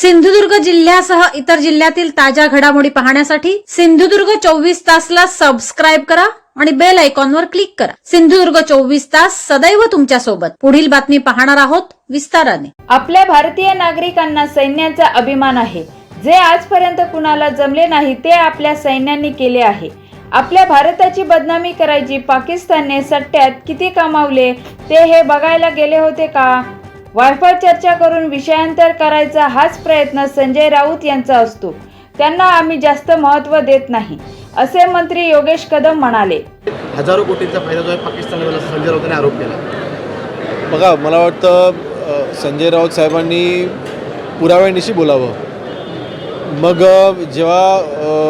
सिंधुदुर्ग जिल्ह्यासह इतर जिल्ह्यातील ताज्या घडामोडी पाहण्यासाठी सिंधुदुर्ग चोवीस तासला सबस्क्राईब करा आणि बेल आयकॉनवर क्लिक करा. सिंधुदुर्ग चोवीस तास सदैव तुमच्यासोबत. पुढील बातमी पाहणार आहोत विस्ताराने. आपल्या भारतीय नागरिकांना सैन्याचा अभिमान आहे. जे आजपर्यंत कुणाला जमले नाही ते आपल्या सैन्यांनी केले आहे. आपल्या भारताची बदनामी करायची पाकिस्तानने सट्ट्यात किती कमावले ते हे बघायला गेले होते का? वायफळ चर्चा करून विषयांतर करायचा हाच प्रयत्न संजय राऊत यांचा असतो. त्यांना आम्ही जास्त महत्त्व देत नाही असे मंत्री योगेश कदम म्हणाले. हजारो कोटींचा फायदा जो आहे पाकिस्तानला संजय राऊतांनी आरोप केला. बघा मला वाटतं संजय राऊत साहेबांनी पुराव्यानिशी बोलावं. मग जेव्हा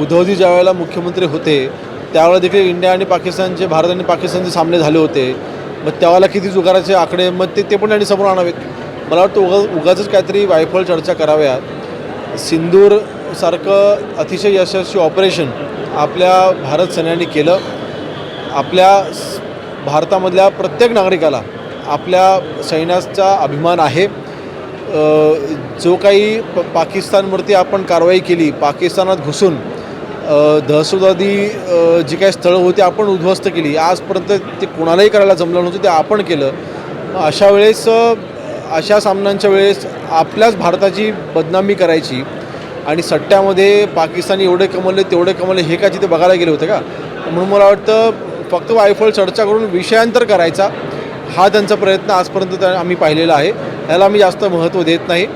उद्धवजी ज्यावेळेला मुख्यमंत्री होते त्यावेळेला देखील इंडिया आणि पाकिस्तानचे भारत आणि पाकिस्तानचे सामने झाले होते. मग त्यावेळेला किती जुगाराचे आकडे मग ते ते पण त्यांनी समोर आणावेत. मला वाटतं उगा उगाच काहीतरी वायफळ चर्चा कराव्या सिंदूरसारखं अतिशय यशस्वी ऑपरेशन आपल्या भारत सैन्याने केलं. आपल्या भारतामधल्या प्रत्येक नागरिकाला आपल्या सैन्याचा अभिमान आहे. जो काही प पाकिस्तानवरती आपण कारवाई केली पाकिस्तानात घुसून दहशतवादी जी काही स्थळं होती आपण उद्ध्वस्त केली. आजपर्यंत ते कोणालाही करायला जमलं नव्हतं ते आपण केलं. अशा वेळेस अशा सामन्यांच्या वेळेस आपल्याच भारताची बदनामी करायची आणि सट्ट्यामध्ये पाकिस्तानी एवढे कमवले तेवढे कमवले हे काय तिथे बघायला गेले होते का? म्हणून मला वाटतं फक्त वायफळ चर्चा करून विषयांतर करायचा हा त्यांचा प्रयत्न आजपर्यंत आम्ही पाहिलेला आहे. याला आम्ही जास्त महत्त्व देत नाही.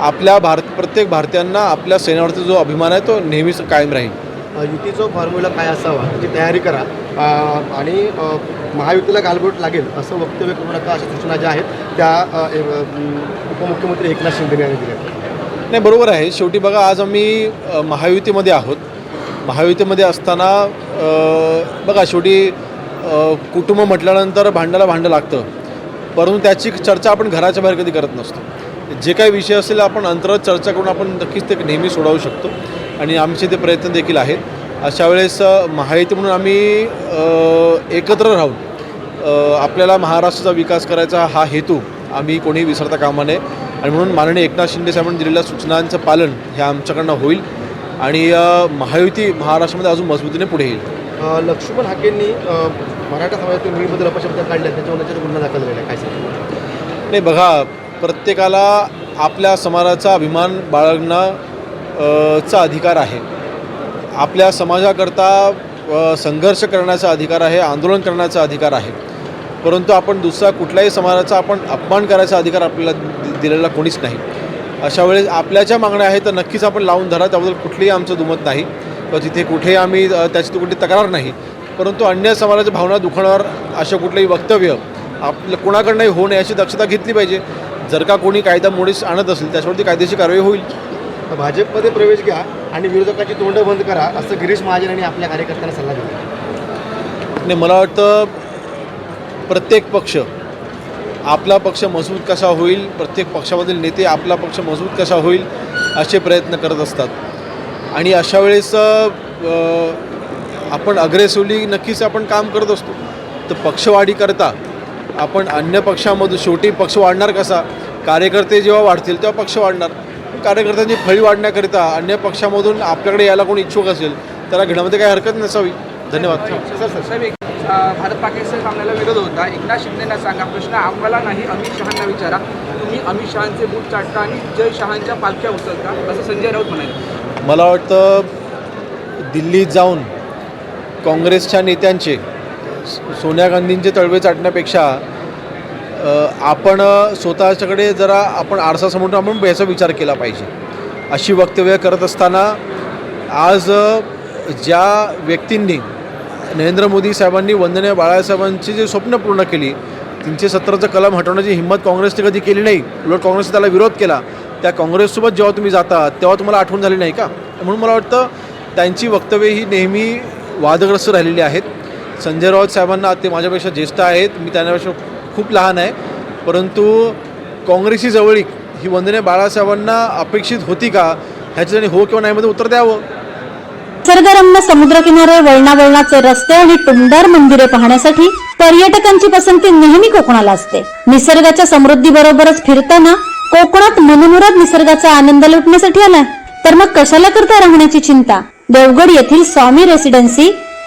आपल्या भारत प्रत्येक भारतीयांना आपल्या सैन्यावरचा जो अभिमान आहे तो नेहमीच कायम राहील. युतीचा फॉर्म्युला काय असावा त्याची तयारी करा. आणि महायुतीला गालबोट लागेल असं वक्तव्य करू नका अशा सूचना ज्या आहेत त्या उपमुख्यमंत्री एकनाथ शिंदे यांनी दिल्या. नाही बरोबर आहे. शेवटी बघा आज आम्ही महायुतीमध्ये आहोत. महायुतीमध्ये असताना बघा शेवटी कुटुंब म्हटल्यानंतर भांडायला भांडं लागतं. परंतु त्याची चर्चा आपण घराच्या बाहेर कधी करत नसतो. जे काही विषय असेल आपण अंतर्गत चर्चा करून आपण नक्कीच ते नेहमी सोडवू शकतो. आणि आमचे ते प्रयत्न देखील आहेत. अशा वेळेस अ, महायुती म्हणून आम्ही एकत्र राहून आपल्याला महाराष्ट्राचा विकास करायचा हा हेतू आम्ही कोणीही विसरता कामा नये. आणि म्हणून माननीय एकनाथ शिंदे साहेबांनी दिलेल्या सूचनांचं पालन हे आमच्याकडनं होईल. आणि महायुती महाराष्ट्रामध्ये अजून मजबूतीने पुढे येईल. लक्ष्मण हाकेंनी मराठा समाजातील मुलीबद्दल अपशब्द काढल्या त्याच्यावर गुन्हा दाखल आहे. काय सांगतो नाही बघा प्रत्येकाला आपल्या समाजाचा अभिमान बाळगणं चा अधिकार आहे. आपल्या समाजाकरता संघर्ष करण्याचा अधिकार आहे आंदोलन करण्याचा अधिकार आहे. परंतु आपण दुसरा कुठल्याही समाजाचा आपण अपमान करायचा अधिकार आपल्याला दि- दिलेला कोणीच नाही. अशा वेळेस आपल्या ज्या मागण्या आहेत तर नक्कीच आपण लावून धरा. त्याबद्दल कुठलीही आमचं दुमत नाही. किंवा तिथे कुठेही आम्ही त्याची कुठली तक्रार नाही. परंतु अन्य समाजाच्या भावना दुखवणार अशा कुठलंही वक्तव्य आपलं कोणाकडनंही होऊ नये याची दक्षता घेतली पाहिजे. जर का कोणी कायदा मोडीस आणत असेल त्याच्यावरती कायदेशीर कारवाई होईल. भाजपमध्ये प्रवेश घ्या आणि विरोधकाची तोंड बंद करा असं गिरीश महाजन यांनी आपल्या कार्यकर्त्यांना सल्ला दिला आणि मला वाटतं प्रत्येक पक्ष आपला पक्ष मजबूत कसा होईल प्रत्येक पक्षामधील नेते आपला पक्ष मजबूत कसा होईल असे प्रयत्न करत असतात. आणि अशा वेळेस आपण अग्रेसिव्हली नक्कीच आपण काम करत असतो. तर पक्षवाढी करता आपण अन्य पक्षामधून शेवटी पक्ष वाढणार कसा? कार्यकर्ते जेव्हा वाढतील तेव्हा पक्ष वाढणार. कार्यकर्त्यांची फळी वाढण्याकरिता अन्य पक्षामधून आपल्याकडे यायला कोणी इच्छुक असेल त्याला घेण्यामध्ये काही हरकत नसावी. धन्यवाद. सर सर साहेब भारत पाकिस्तान सामन्याला विरोध होता. एकनाथ शिंदेना सांगा प्रश्न आम्हाला नाही अमित शहांना विचारा. तुम्ही अमित शहांचे बूट चाटता आणि जय शहांच्या पालख्या उचलता असं संजय राऊत म्हणाले. मला वाटतं दिल्लीत जाऊन काँग्रेसच्या नेत्यांचे सोनिया गांधींचे तळवे चाटण्यापेक्षा आपण स्वतःच्याकडे जरा आपण आरसा समोर आपण याचा विचार केला पाहिजे. अशी वक्तव्य करत असताना आज ज्या व्यक्तींनी नरेंद्र मोदी साहेबांनी वंदनीय बाळासाहेबांची जे स्वप्न पूर्ण केली तीनशे सत्तरचं कलम हटवण्याची हिंमत काँग्रेसने कधी केली नाही उलट काँग्रेसने त्याला विरोध केला त्या काँग्रेससोबत जेव्हा तुम्ही जाता तेव्हा तुम्हाला आठवण झाली नाही का? म्हणून मला वाटतं त्यांची वक्तव्य ही नेहमी वादग्रस्त राहिलेली आहेत. संजय राऊत साहेबांना ते माझ्यापेक्षा ज्येष्ठ आहेत. मी त्यांच्यापेक्षा खूप लहान आहे. परंतु काँग्रेसची जवळीक ही वंदने बाळासाहेबांना अपेक्षित होती का ह्याच्या त्यांनी हो किंवा नाहीमध्ये उत्तर द्यावं? निसर्गरम्य समुद्रकिनारे वळणावळणाचे रस्ते आणि टुमदार मंदिरे पाहण्यासाठी पर्यटकांची पसंती नेहमी कोकणाला असते. निसर्गाच्या समृद्धी बरोबरच फिरताना कोकणात मनमुराद निसर्गाचा आनंद लुटण्यासाठी आलाय. तर मग कशाला करता राहण्याची चिंता? देवगड येथील Swami Residency